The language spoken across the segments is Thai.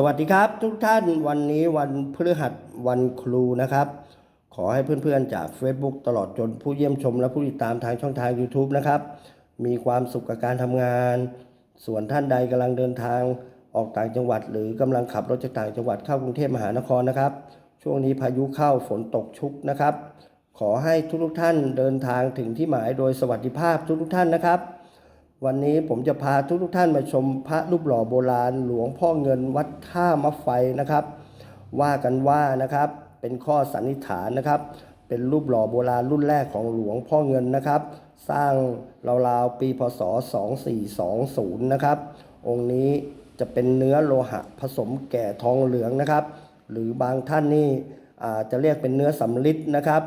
สวัสดีครับทุกท่านวันนี้วันพฤหัสวันครูนะครับ ขอให้เพื่อนๆจาก Facebook ตลอดจนผู้เยี่ยมชมและผู้ติดตามทางช่องทาง YouTube นะครับ มีความสุขกับการทำงาน ส่วนท่านใดกำลังเดินทางออกต่างจังหวัด หรือกำลังขับรถจากต่างจังหวัดเข้ากรุงเทพมหานครนะครับ ช่วงนี้พายุเข้าฝนตกชุกนะครับ ขอให้ทุกๆท่านเดินทางถึงที่หมายโดยสวัสดิภาพทุกๆท่านนะครับ วันนี้ผมจะพาทุกทุกท่านมาชมพระรูปหล่อโบราณ หลวงพ่อเงินวัดท่ามะไฟนะครับ ว่ากันว่านะครับเป็นข้อสันนิษฐานนะครับ เป็นรูปหล่อโบราณรุ่นแรกของหลวงพ่อเงินนะครับ สร้างราวๆปีพศ 2420 นะครับ องค์นี้จะเป็นเนื้อโลหะผสมแก่ทองเหลืองนะครับ หรือบางท่านนี่อาจจะเรียกเป็นเนื้อสำลิดนะครับ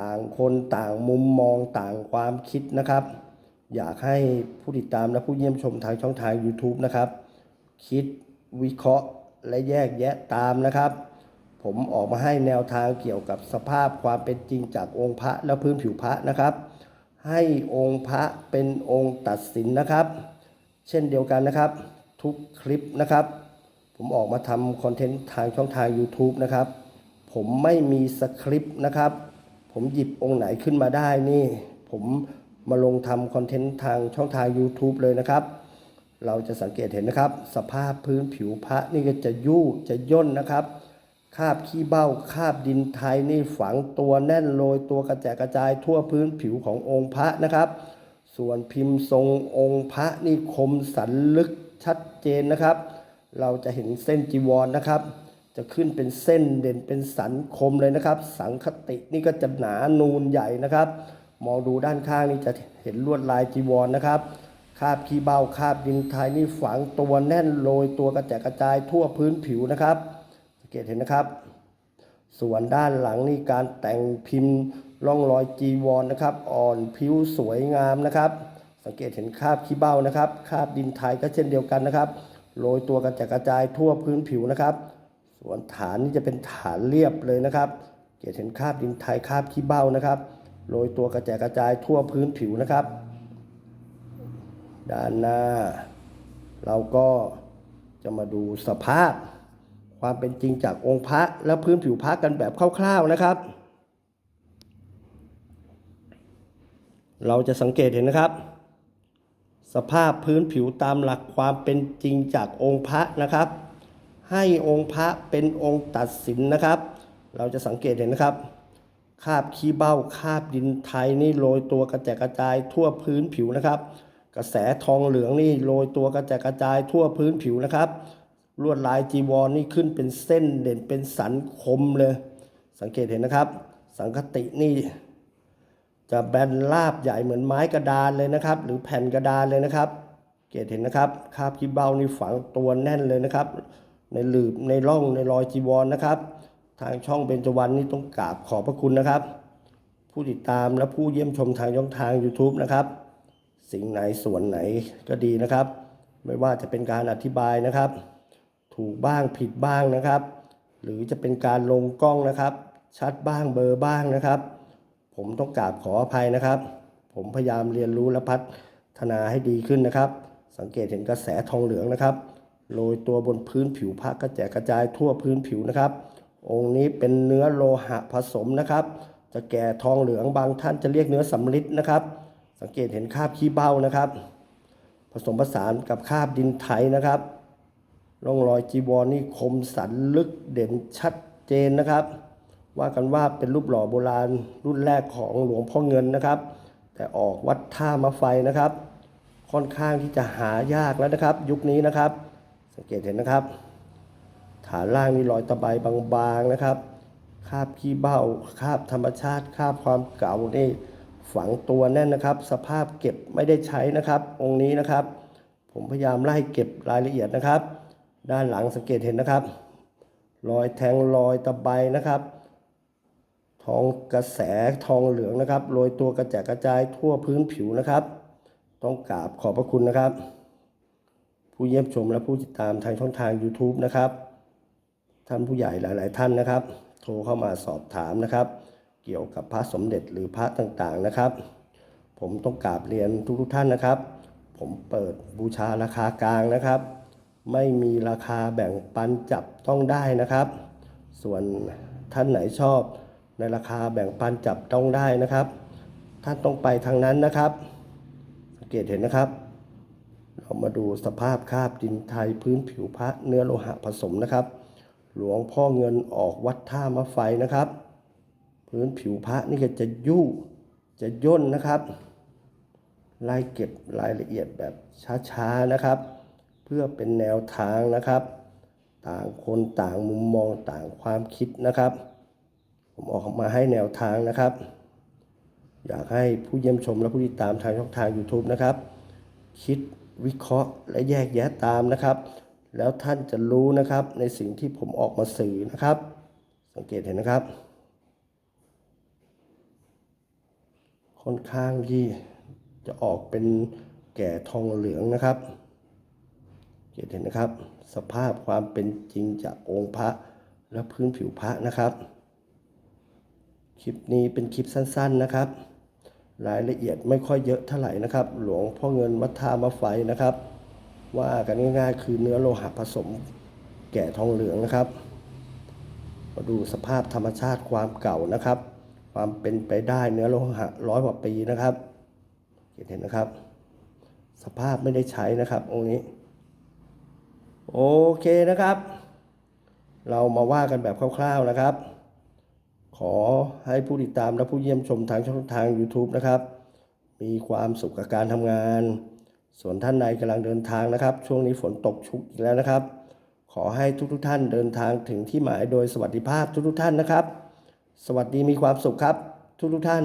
ต่างคนต่างมุมมองต่างความคิดนะครับ อยากให้ผู้ติดตามและผู้เยี่ยมชมทางช่องทาง YouTube นะครับ คิดวิเคราะห์และแยกแยะตามนะครับ ผมออกมาให้แนวทางเกี่ยวกับสภาพความเป็นจริงจากองค์พระและพื้นผิวพระนะครับ ให้องค์พระเป็นองค์ตัดสินนะครับ เช่นเดียวกันนะครับ ทุกคลิปนะครับ ผมออกมาทำคอนเทนต์ทางช่องทาง YouTube นะครับ ผมไม่มีสคริปต์นะครับ ผมหยิบองค์ไหนขึ้นมาได้นี่ ผม มาลงทำคอนเทนต์ทางช่องทาง YouTube เลยนะครับ เราจะสังเกตเห็นนะครับ สภาพพื้นผิวพระนี่ก็จะยุ่จะย่นนะครับ คาบขี้เบ้าคาบดินไทยนี่ฝังตัวแน่นโรยตัวกระแจกกระจายทั่วพื้นผิวขององค์พระนะครับ ส่วนพิมพ์ทรงองค์พระนี่คมสันลึกชัดเจนนะครับ เราจะเห็นเส้นจีวรนะครับ จะขึ้นเป็นเส้นเด่นเป็นสันคมเลยนะครับ สังคตินี่ก็จะหนานูนใหญ่นะครับ มองดูด้านข้างนี่จะเห็นลวดลายจีวรนะครับคาบขี้เบ้าคาบดินไทยนี่ฝังตัวแน่นโรยตัวกระแจกกระจายทั่วพื้นผิวนะครับสังเกตเห็นนะครับ ส่วนด้านหลังนี่การแต่งพิมพ์ร่องรอยจีวรนะครับ อ่อนผิวสวยงามนะครับ สังเกตเห็นคาบขี้เบ้านะครับคาบดินไทยก็เช่นเดียวกันนะครับโรยตัวกระจายกระจายทั่วพื้นผิวนะครับ ส่วนฐานนี่จะเป็นฐานเรียบเลยนะครับเกตเห็นคาบดินไทยคาบขี้เบ้านะครับ โรยตัวกระจายกระจายทั่วพื้นผิวนะครับ ด้านหน้า เราก็จะมาดูสภาพ ความเป็นจริงจากองค์พระและพื้นผิวพระกันแบบคร่าวๆนะครับ เราจะสังเกตเห็นนะครับ สภาพพื้นผิวตามหลักความเป็นจริงจากองค์พระนะครับ ให้องค์พระเป็นองค์ตัดสินนะครับ เราจะสังเกตเห็นนะครับ คาบขี้เบ้าคาบดินไทยนี่โรยตัวกระแจกกระจายทั่วพื้นผิวนะครับ กระแสทองเหลืองนี่โรยตัวกระแจกกระจายทั่วพื้นผิวนะครับ ลวดลายจีวรนี่ขึ้นเป็นเส้นเด่นเป็นสันคมเลย สังเกตเห็นนะครับ สังคตินี่ จะแบนราบใหญ่เหมือนไม้กระดานเลยนะครับ หรือแผ่นกระดานเลยนะครับ เกตเห็นนะครับคาบขี้เบ้านี่ฝังตัวแน่นเลยนะครับ ในหลืบในร่องในรอยจีวรนะครับ ทางช่องเบญจวรรณนี่ต้องกราบขอบพระคุณนะครับ ผู้ติดตามและผู้เยี่ยมชมทางช่องทาง YouTube นะครับ สิ่งไหนส่วนไหนก็ดีนะครับ ไม่ว่าจะเป็นการอธิบายนะครับ ถูกบ้างผิดบ้างนะครับ หรือจะเป็นการลงกล้องนะครับ ชัดบ้างเบลอร์บ้างนะครับ ผมต้องกราบขออภัยนะครับ ผมพยายามเรียนรู้และพัฒนาให้ดีขึ้นนะครับ สังเกตเห็นกระแสทองเหลืองนะครับโรยตัวบนพื้นผิวพระกระแจกกระจายทั่วพื้นผิวนะครับ องค์นี้เป็นเนื้อโลหะผสมนะครับ จะแก่ทองเหลืองบางท่านจะเรียกเนื้อสำริดนะครับ สังเกตเห็นคาบขี้เบ้านะครับ ผสมผสานกับคาบดินไทยนะครับร่องรอยจีวรนี่คมสันลึกเด่นชัดเจนนะครับ ว่ากันว่าเป็นรูปหล่อโบราณรุ่นแรกของหลวงพ่อเงินนะครับ แต่ออกวัดท่ามะไฟนะครับ ค่อนข้างที่จะหายากแล้วนะครับ ยุคนี้นะครับ สังเกตเห็นนะครับ ฐาล่างมีรอยตะไบบางๆนะครับคราบขี้เบ้าคราบธรรมชาติคราบความเก่านี่ฝังตัวแน่นนะครับ สภาพเก็บไม่ได้ใช้นะครับ องค์นี้นะครับ ผมพยายามไล่เก็บรายละเอียดนะครับ ด้านหลังสังเกตเห็นนะครับ รอยแทงรอยตะไบนะครับ ทองกระแสทองเหลืองนะครับโรยตัวกระแจกกระจายทั่วพื้นผิวนะครับ ต้องกราบขอบพระคุณนะครับ ผู้เยี่ยมชมและผู้ติดตามทางช่องทาง YouTube นะครับ ท่านผู้ใหญ่หลาย ๆ ท่านนะครับ โทรเข้ามาสอบถามนะครับ เกี่ยวกับพระสมเด็จหรือพระต่าง ๆ นะครับ ผมต้องกราบเรียนทุก ๆ ท่านนะครับ ผมเปิดบูชาราคากลางนะครับ ไม่มีราคาแบ่งปันจับต้องได้นะครับ ส่วนท่านไหนชอบในราคาแบ่งปันจับต้องได้นะครับ ท่านต้องไปทางนั้นนะครับสังเกตเห็นนะครับ เรามาดูสภาพคราบดินไทยพื้นผิวพระเนื้อโลหะผสมนะครับ หลวงพ่อเงินออกวัดท่ามะไฟนะครับ พื้นผิวพระนี่ก็จะยุ่จะย่นนะครับไล่เก็บรายละเอียดแบบช้าๆนะครับ เพื่อเป็นแนวทางนะครับ ต่างคนต่างมุมมองต่างความคิดนะครับ ผมออกมาให้แนวทางนะครับ อยากให้ผู้เยี่ยมชมและผู้ติดตามทางช่องทาง YouTube นะครับ คิดวิเคราะห์และแยกแยะตามนะครับ แล้วท่านจะรู้นะครับในสิ่งที่ผมออกมาสื่อนะครับ สังเกตเห็นนะครับ ค่อนข้างที่จะออกเป็นแก่ทองเหลืองนะครับเกตเห็นนะครับ สภาพความเป็นจริงจากองค์พระและพื้นผิวพระนะครับ คลิปนี้เป็นคลิปสั้นๆนะครับ รายละเอียดไม่ค่อยเยอะเท่าไหร่นะครับ หลวงพ่อเงินวัดท่ามะไฟนะครับ ว่ากันง่ายๆคือเนื้อโลหะผสมแก่ทองเหลืองนะครับ มาดูสภาพธรรมชาติความเก่านะครับ ความเป็นไปได้เนื้อโลหะร้อยกว่าปีนะครับ เห็นนะครับ สภาพไม่ได้ใช้นะครับองค์นี้ โอเคนะครับ เรามาว่ากันแบบคร่าว ๆนะครับ ขอให้ผู้ติดตามและผู้เยี่ยมชมทางช่องทาง YouTube นะครับ มีความสุขกับการทำงาน ส่วนท่านใดกำลังเดินทางนะครับ ช่วงนี้ฝนตกชุกอีกแล้วนะครับ ขอให้ทุกทท่านเดินทางถึงที่หมายโดยสวัสดิภาพทุกทท่านนะครับ สวัสดีมีความสุขครับ ทุกทท่าน